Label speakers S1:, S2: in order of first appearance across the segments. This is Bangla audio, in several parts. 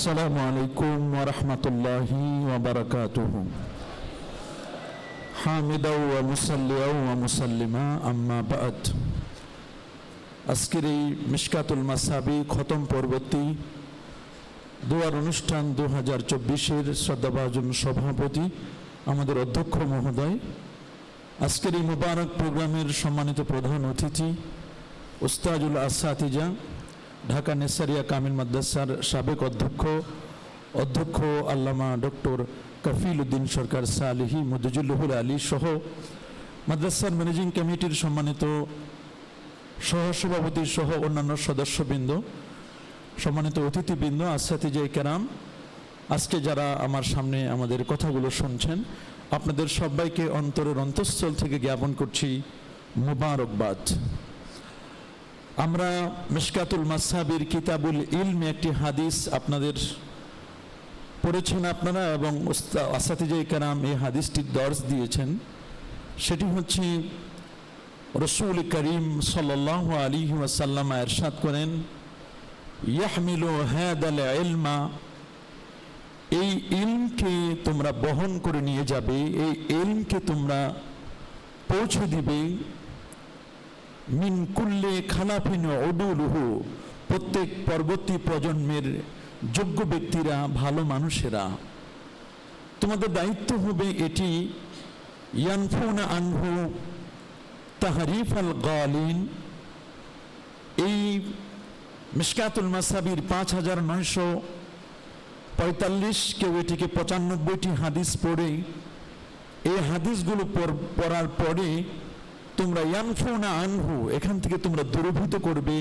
S1: আসসালামু আলাইকুম ওয়া রাহমাতুল্লাহি ওয়া বারাকাতুহু। হামিদা ওয়া মুসাল্লিয়া ওয়া মুসাল্লিমা, আম্মা বাদ। আজকের এই মিশকাতুল মাসাবি খতম পরবর্তী দুয়ার অনুষ্ঠান দু হাজার চব্বিশের শ্রদ্ধাভাজন সভাপতি আমাদের অধ্যক্ষ মহোদয়, আজকের এই মুবারক প্রোগ্রামের সম্মানিত প্রধান অতিথি ওস্তাজুল আসাতিজা ঢাকা নেসারিয়া কামিল মাদ্রাসার সাবেক অধ্যক্ষ অধ্যক্ষ আল্লামা ডক্টর কফিল উদ্দিন সরকার সালিহি মদুজুল্লহুল আলী সহ মাদ্রাসার ম্যানেজিং কমিটির সম্মানিত সহসভাপতি সহ অন্যান্য সদস্যবৃন্দ, সম্মানিত অতিথিবৃন্দ আসাতিজাই কেরাম, আজকে যারা আমার সামনে আমাদের কথাগুলো শুনছেন, আপনাদের সবাইকে অন্তরের অন্তঃস্থল থেকে জ্ঞাপন করছি, মুবারকবাদ। আমরা মিশকাতুল মাসাবির কিতাবুল ইলমে একটি হাদিস আপনাদের পড়েছেন আপনারা এবং আসাতিজাই কারাম এই হাদিসটির দর্শ দিয়েছেন। সেটি হচ্ছে রসুল করিম সাল্লাহ আলী ওয়াসাল্লাম এরশাদ করেন, ইয়াহমিলু হ্যাদাল ইলমা এই ইলমকে তোমরা বহন করে নিয়ে যাবে, এই ইলমকে তোমরা পৌঁছে দিবে মিন কুল্লে খালাফিন অডুলুহু প্রত্যেক পরবর্তী প্রজন্মের যোগ্য ব্যক্তিরা, ভালো মানুষেরা। তোমাদের দায়িত্ব হবে এটি, ইয়ানফুন আনহু তাহারিফ আল গালিন। এই মিশকাতুল মাসাবির পাঁচ হাজার নয়শো পঁয়তাল্লিশ কেউ এটিকে পঁচানব্বইটি হাদিস পড়ে, এই হাদিসগুলো পড়- পড়ার পরে তোমরা ইয়ানফুনা আনহু, এখান থেকে তোমরা দূরভূত করবে,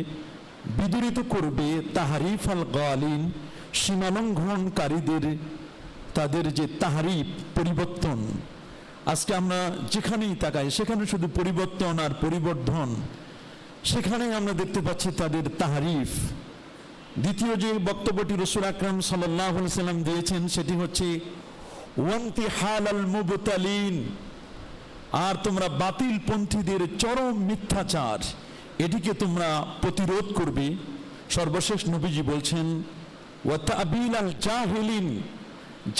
S1: বিদরিত করবে তাহারিফ আল গালিন, সীমালঙ্ঘনকারীদের, তাদের যে তাহারিফ, পরিবর্তন। আজকে আমরা যেখানেই তাকাই, সেখানে শুধু পরিবর্তন আর পরিবর্ধন। সেখানেই আমরা দেখতে পাচ্ছি তাদের তাহারিফ। দ্বিতীয় যে বক্তব্যটি রসুল আকরাম সাল্লাহ সাল্লাম দিয়েছেন, সেটি হচ্ছে ওয়ান্তি হাল আল মুবতালিন আর তোমরা বাতিল পন্থীদের চরম মিথ্যাচার, এটিকে তোমরা প্রতিরোধ করবে। সর্বশেষ নবীজি বলছেন, ওয়াতাবিল আল জাহেলিন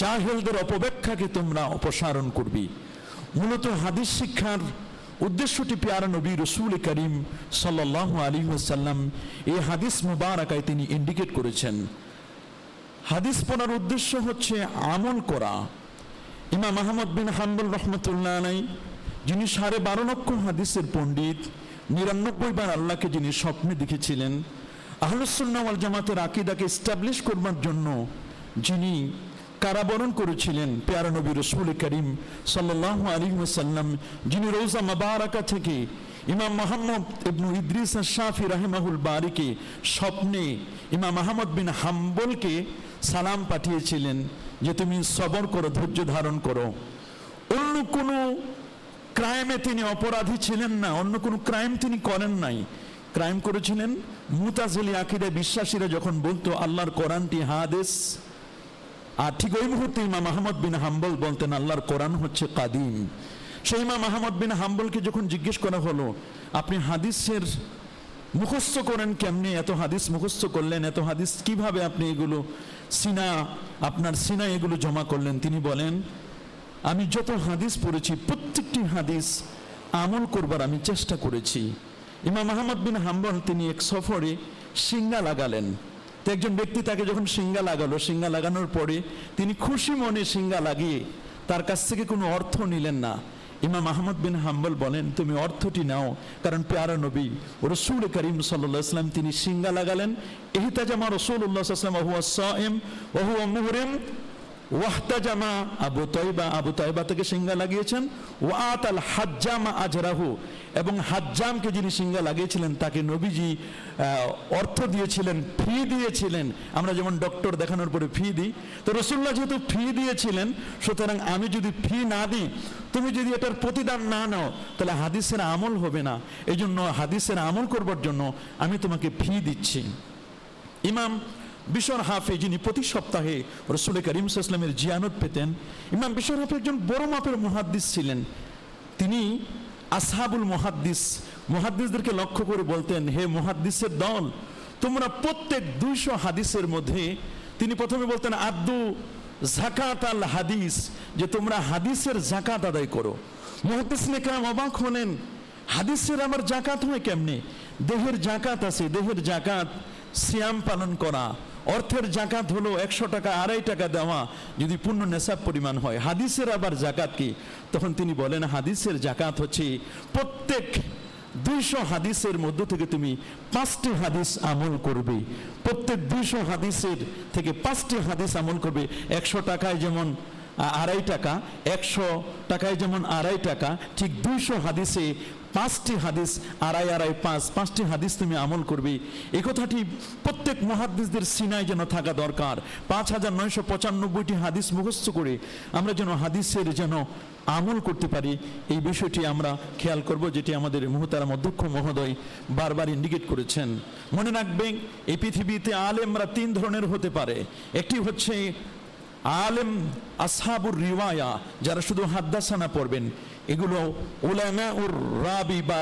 S1: জাহেলদের অপব্যাখ্যাকে তোমরা অপসারণ করবে। মূলত হাদিস শিক্ষার উদ্দেশ্যটি পেয়ারা নবী রসুল করিম সাল্লাহ আলী সাল্লাম এই হাদিস মুবারাকায় তিনি ইন্ডিকেট করেছেন। হাদিস পড়ার উদ্দেশ্য হচ্ছে আমল করা। ইমাম আহমদ বিন হাম্বুল রহমতুল্লাহ আলাই যিনি সাড়ে বারো লক্ষ হাদিসের পণ্ডিত, নিরানব্বই বার আল্লাহকে যিনি স্বপ্নে দেখেছিলেন আহলুসুল্লাহ জামাতের আকিদাকে স্টাবলিশ করবার জন্য যিনি কারাবরণ করেছিলেন, পেয়ারা নবী রসুল করিম সাল্লাহ আলী সাল্লাম যিনি রোজা মাবারাকা থেকে ইমাম মোহাম্মদ ইবনু ইদ্রিস শাফি রাহিমাহুল বারিকে স্বপ্নে ইমাম আহমদ বিন হাম্বলকে সালাম পাঠিয়েছিলেন যে, তুমি সবর করো, ধৈর্য ধারণ করো। অন্য কোনো ক্রাইমে তিনি অপরাধী ছিলেন না, অন্য কোনো ক্রাইম তিনি করেন নাই। ক্রাইম করেছিলেন মুতাজলি আকিদায় বিশ্বাসীরা যখন বলতো, আল্লাহর কোরআনটি হাদেশ আর ঠিক ওই মুহূর্তে ইমাম আহমদ বিন হাম্বল বলতেন, আল্লাহর কোরআন হচ্ছে কাদিম। সেই ইমাম আহমদ বিন হাম্বলকে যখন জিজ্ঞেস করা হলো, আপনি হাদিসের মুখস্থ করেন কেমনি? এত হাদিস মুখস্থ করলেন, এত হাদিস কীভাবে আপনি এগুলো সিনা, আপনার সিনা এগুলো জমা করলেন? তিনি বলেন আমি যত হাদিস পড়েছি, প্রত্যেকটি হাদিস আমল করবার আমি চেষ্টা করেছি। ইমাম আহমদ বিন হাম্বল তিনি এক সফরে সিঙ্গা লাগালেন। তো একজন ব্যক্তি তাকে যখন সিঙ্গা লাগালো সিঙ্গা লাগানোর পরে তিনি খুশি মনে সিঙ্গা লাগিয়ে তার কাছ থেকে কোনো অর্থ নিলেন না। ইমাম আহমদ বিন হাম্বল বলেন, তুমি অর্থটি নাও, কারণ পেয়ারা নবী রসুল করিম সাল্লাহ তিনি সিঙ্গা লাগালেন। এহিতাজামা রসুল্লাহ আসলাম ওহুয়া সাইম ওহুয়া মুহরিম ওয়াহতাজামা আবু তৈবা আবু তৈবা থেকে সিঙ্গা লাগিয়েছেন। ওয়াত আল হাজ্জামা আজরাহু। এবং হাজ্জামকে যিনি সিঙ্গা লাগিয়েছিলেন, তাকে নবীজি অর্থ দিয়েছিলেন, ফি দিয়েছিলেন। আমরা যেমন ডক্টর দেখানোর পরে ফি দিই। তো রসুল্লাহ যেহেতু ফি দিয়েছিলেন, সুতরাং আমি যদি ফি না দিই, তুমি যদি এটার প্রতিদান না নাও, তাহলে হাদিসের আমল হবে না। এই জন্য হাদিসের আমল করবার জন্য আমি তোমাকে ফি দিচ্ছি। ইমাম বিশর হাফে যিনি প্রতি সপ্তাহে রসুল করিম ইসলামের জিয়ানত পেতেন, ইমাম বিশ্বর হাফে একজন বড় মাপের মুহাদ্দিস ছিলেন। তিনি আসহাবুল মুহাদ্দিস, মুহাদ্দিসদেরকে লক্ষ্য করে বলতেন, হে মুহাদ্দিসের দল, তোমরা প্রত্যেক দুইশো হাদিসের মধ্যে, তিনি প্রথমে বলতেন আব্দু জাকাত আল হাদিস, যে তোমরা হাদিসের জাকাত আদায় করো। মহাদিস নেকরাম অবাক হলেন, হাদিসের আমার জাকাত হয় কেমনে? দেহের জাকাত আছে, দেহের জাকাত সিয়াম পালন করা। অর্থের জাকাত হলো একশো টাকা, আড়াই টাকা দেওয়া, যদি পূর্ণ নেশাব পরিমাণ হয়। হাদিসের আবার জাকাত কি? তখন তিনি বলেন, হাদিসের জাকাত হচ্ছে প্রত্যেক দুইশো হাদিসের মধ্য থেকে তুমি পাঁচটি হাদিস আমল করবে। প্রত্যেক দুইশো হাদিসের থেকে পাঁচটি হাদিস আমল করবে। একশো টাকায় যেমন আড়াই টাকা, একশো টাকায় যেমন আড়াই টাকা, ঠিক দুইশো হাদিসে পাঁচটি হাদিস, আড়াই আড়াই, পাঁচ, পাঁচটি হাদিস তুমি আমল করবে। এই কথাটি প্রত্যেক মহাদিসদের সিনায় যেন থাকা দরকার। পাঁচ হাজার নয়শো পঁচানব্বইটি হাদিস মুখস্থ করে আমরা যেন হাদিসের যেন আমল করতে পারি, এই বিষয়টি আমরা খেয়াল করব, যেটি আমাদের মুহতারাম অধ্যক্ষ মহোদয় বারবার ইন্ডিকেট করেছেন। মনে রাখবেন, এই পৃথিবীতে আলেমরা তিন ধরনের হতে পারে। একটি হচ্ছে আলেম আসহাবুর রিওয়ায়া যারা শুধু হাদ্দাসানা পড়বেন, এগুলো ওলামা উর রাবি বা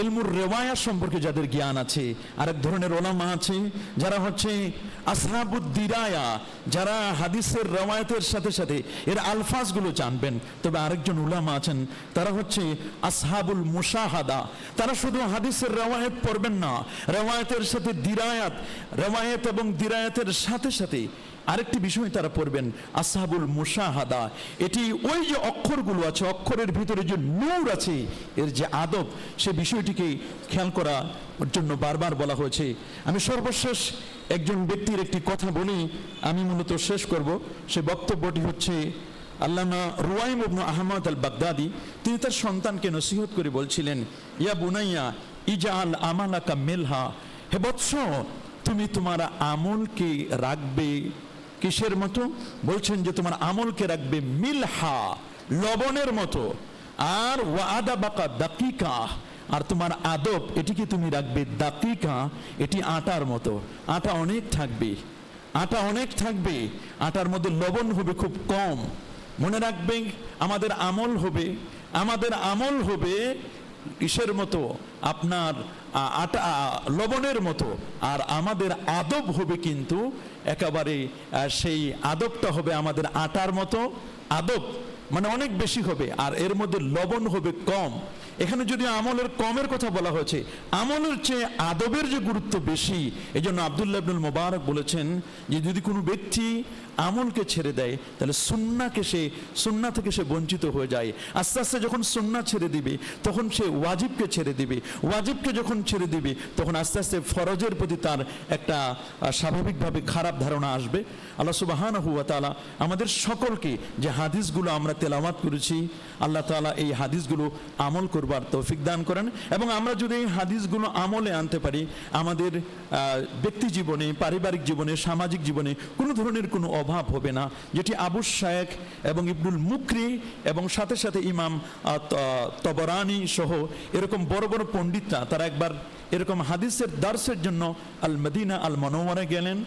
S1: এলমুর রেওয়ায়া সম্পর্কে যাদের জ্ঞান আছে, আরেক ধরনের ওলামা আছে, যারা হচ্ছে আসহাবুদ দিরায়া, যারা হাদিসের রেওয়ায়তের সাথে সাথে এর আলফাজগুলো জানবেন। তবে আরেকজন উলামা আছেন, তারা হচ্ছে আসহাবুল মুশাহাদা। তারা শুধু হাদিসের রেওয়ায়ত পড়বেন না, রেওয়ায়তের সাথে দিরায়াত, রেওয়ায়ত এবং দিরায়াতের সাথে সাথে আরেকটি বিষয় তারা পড়বেন আসহাবুল মুসাহাদা এটি ওই যে অক্ষরগুলো আছে, অক্ষরের ভিতরে যে নূর আছে, এর যে আদব, সে বিষয়টিকে খেয়াল করার জন্য বারবার বলা হয়েছে। আমি সর্বশেষ একজন ব্যক্তির একটি কথা বলি, আমি মূলত শেষ করব। সে বক্তব্যটি হচ্ছে, আল্লামা রুয়াইম ইবনু আহমদ আল বাগদাদি তিনি তার সন্তানকে নসিহত করে বলছিলেন, ইয়া বুনাইয়া ইজা ইজাল আমালাকা মেলহা। হে বৎস, তুমি তোমার আমলকে রাখবে কিসের মতো? বলছেন যে তোমার আমলকে রাখবে মিলহা, লবণের মতো। আর ওয়াদা বাকা দাকিকা, আর তোমার আদব, এটিকে তুমি রাখবে দাকিকা, এটি আটার মতো। আটা অনেক থাকবে, আটা অনেক থাকবে, আটার মধ্যে লবণ হবে খুব কম। মনে রাখবেন, আমাদের আমল হবে, আমাদের আমল হবে ইসের মতো, আপনার আটা লবণের মতো, আর আমাদের আদব হবে কিন্তু একেবারে সেই আদবটা হবে আমাদের আটার মতো। আদব মানে অনেক বেশি হবে, আর এর মধ্যে লবণ হবে কম। এখানে যদি আমলের কমের কথা বলা হয়েছে, আমলের চেয়ে আদবের যে গুরুত্ব বেশি এই জন্য আবদুল্লাহ আব্দুল মোবারক বলেছেন যে যদি কোনো ব্যক্তি আমলকে ছেড়ে দেয়, তাহলে সুন্নাকে সে, সুন্না থেকে সে বঞ্চিত হয়ে যায়। আস্তে আস্তে যখন সুন্না ছেড়ে দিবে, তখন সে ওয়াজিবকে ছেড়ে দিবে। ওয়াজিবকে যখন ছেড়ে দিবে, তখন আস্তে আস্তে ফরজের প্রতি তার একটা স্বাভাবিকভাবে খারাপ ধারণা আসবে। আল্লাহ সুবাহান হুয়া তালা আমাদের সকলকে যে হাদিসগুলো আমরা তেলাওয়াত করেছি, আল্লাহ তালা এই হাদিসগুলো আমল করবার তৌফিক দান করেন। এবং আমরা যদি এই হাদিসগুলো আমলে আনতে পারি, আমাদের ব্যক্তি জীবনে, পারিবারিক জীবনে, সামাজিক জীবনে কোনো ধরনের কোনো অভাব হবে না, যেটি আবু শায়েক এবং ইবনুল মুকরি এবং সাথে সাথে ইমাম তবরানি সহ এরকম বড় বড় পণ্ডিতরা, তারা একবার এরকম হাদিসের দার্সের জন্য আল মদিনা আল মনোয়ারে গেলেন।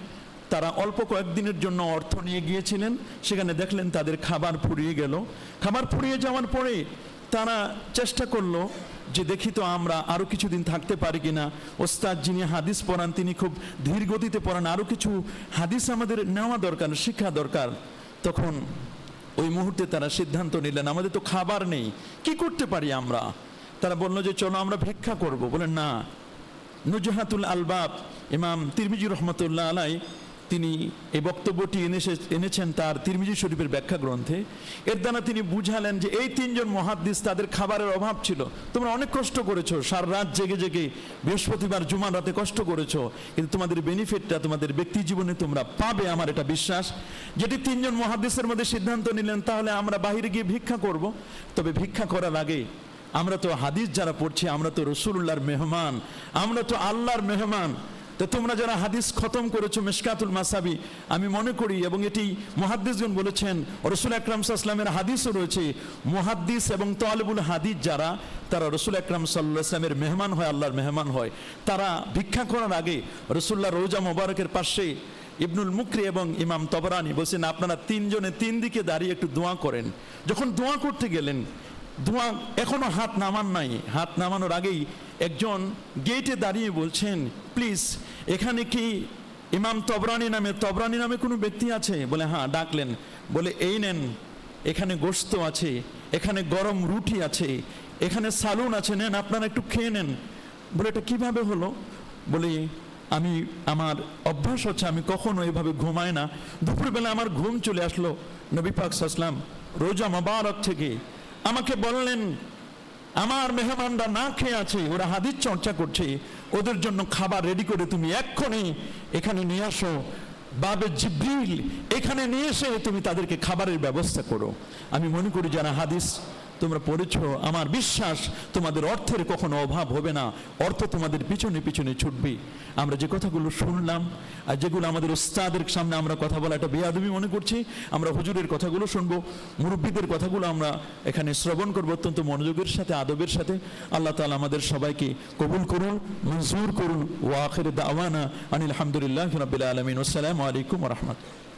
S1: তারা অল্প কয়েকদিনের জন্য অর্থ নিয়ে গিয়েছিলেন। সেখানে দেখলেন তাদের খাবার ফুরিয়ে গেল। খাবার ফুরিয়ে যাওয়ার পরে তারা চেষ্টা করল যে দেখি তো আমরা আরও কিছুদিন থাকতে পারি কিনা। ওস্তাদ যিনি হাদিস পড়ান, তিনি খুব ধীর গতিতে পড়ান। আরও কিছু হাদিস আমাদের নেওয়া দরকার, শিক্ষা দরকার। তখন ওই মুহূর্তে তারা সিদ্ধান্ত নিলেন, আমাদের তো খাবার নেই, কি করতে পারি আমরা? তারা বলল যে, চলো আমরা ভিক্ষা করব। বলেন না। নুজাহাতুল আলবাব ইমাম তিরমিজি রহমতুল্লাহ আলাই তিনি এই বক্তব্যটি এনেছে, এনেছেন তার তিরমিজি শরীফের ব্যাখ্যা গ্রন্থে। এর দ্বারা তিনি বুঝালেন যে এই তিনজন মহাদ্দিস তাদের খাবারের অভাব ছিল। তোমরা অনেক কষ্ট করেছ, সার রাত জেগে জেগে বৃহস্পতিবার, জুমার রাতে কষ্ট করেছ। কিন্তু তোমাদের বেনিফিটটা, তোমাদের ব্যক্তি জীবনে তোমরা পাবে আমার এটা বিশ্বাস। যেটি তিনজন মহাদ্দিসের মধ্যে সিদ্ধান্ত নিলেন, তাহলে আমরা বাইরে গিয়ে ভিক্ষা করব। তবে ভিক্ষা করার আগে আমরা তো হাদিস যারা পড়ছি, আমরা তো রসুল্লাহর মেহমান, আমরা তো আল্লাহর মেহমান। তো তোমরা যারা হাদিস খতম করেছ মেশকাতুল মাসাবি, আমি মনে করি এবং এটি মহাদ্দিসগণ বলেছেন, রসুল আকরাম সাল্লামের হাদিসও রয়েছে, মুহাদ্দিস এবং তালেবুল হাদিস যারা, তারা রসুল আকরাম সাল্লাহ ইসলামের মেহমান হয়, আল্লাহর মেহমান হয়। তারা ভিক্ষা করার আগে রসুল্লাহ রোজা মোবারকের পাশে ইবনুল মুকরি এবং ইমাম তবরানি বলছেন, আপনারা তিনজনে তিন দিকে দাঁড়িয়ে একটু দোয়া করেন। যখন দোয়া করতে গেলেন ধোঁয়া এখনও হাত নামান নাই, হাত নামানোর আগেই একজন গেটে দাঁড়িয়ে বলছেন, প্লিজ, এখানে কি ইমাম তবরানি নামে তবরানি নামে কোনো ব্যক্তি আছে? বলে হ্যাঁ ডাকলেন। বলে, এই নেন, এখানে গোস্ত আছে, এখানে গরম রুটি আছে, এখানে সালুন আছে, নেন, আপনারা একটু খেয়ে নেন। বলে, এটা কীভাবে হলো? বলে, আমি, আমার অভ্যাস হচ্ছে, আমি কখনো এভাবে ঘুমাই না। দুপুরবেলা আমার ঘুম চলে আসলো, নবী পাক সাসলাম রোজা মোবারক থেকে আমাকে বললেন আমার মেহমানরা না খেয়ে আছে, ওরা হাদিস চর্চা করছে, ওদের জন্য খাবার রেডি করে তুমি এক্ষণে এখানে নিয়ে আসো। বাবে জিব্রিল, এখানে নিয়ে এসে তুমি তাদেরকে খাবারের ব্যবস্থা করো। আমি মনে করি যারা হাদিস তোমরা পড়েছ, আমার বিশ্বাস তোমাদের অর্থের কখনো অভাব হবে না, অর্থ তোমাদের পিছনে পিছনে ছুটবে। আমরা যে কথাগুলো শুনলাম আর যেগুলো আমাদের ওস্তাদের সামনে আমরা কথা বলা একটা বেয়াদবি মনে করছি, আমরা হুজুরের কথাগুলো শুনব, মুরব্বীদের কথাগুলো আমরা এখানে শ্রবণ করব অত্যন্ত মনোযোগের সাথে, আদবের সাথে। আল্লাহ তালা আমাদের সবাইকে কবুল করুন, মঞ্জুর করুন। ওয়াখির দাওয়ানা আনিল আলহামদুলিল্লাহ রবিল আলমিন। আসসালামু আলাইকুম রহমতুল্লাহ।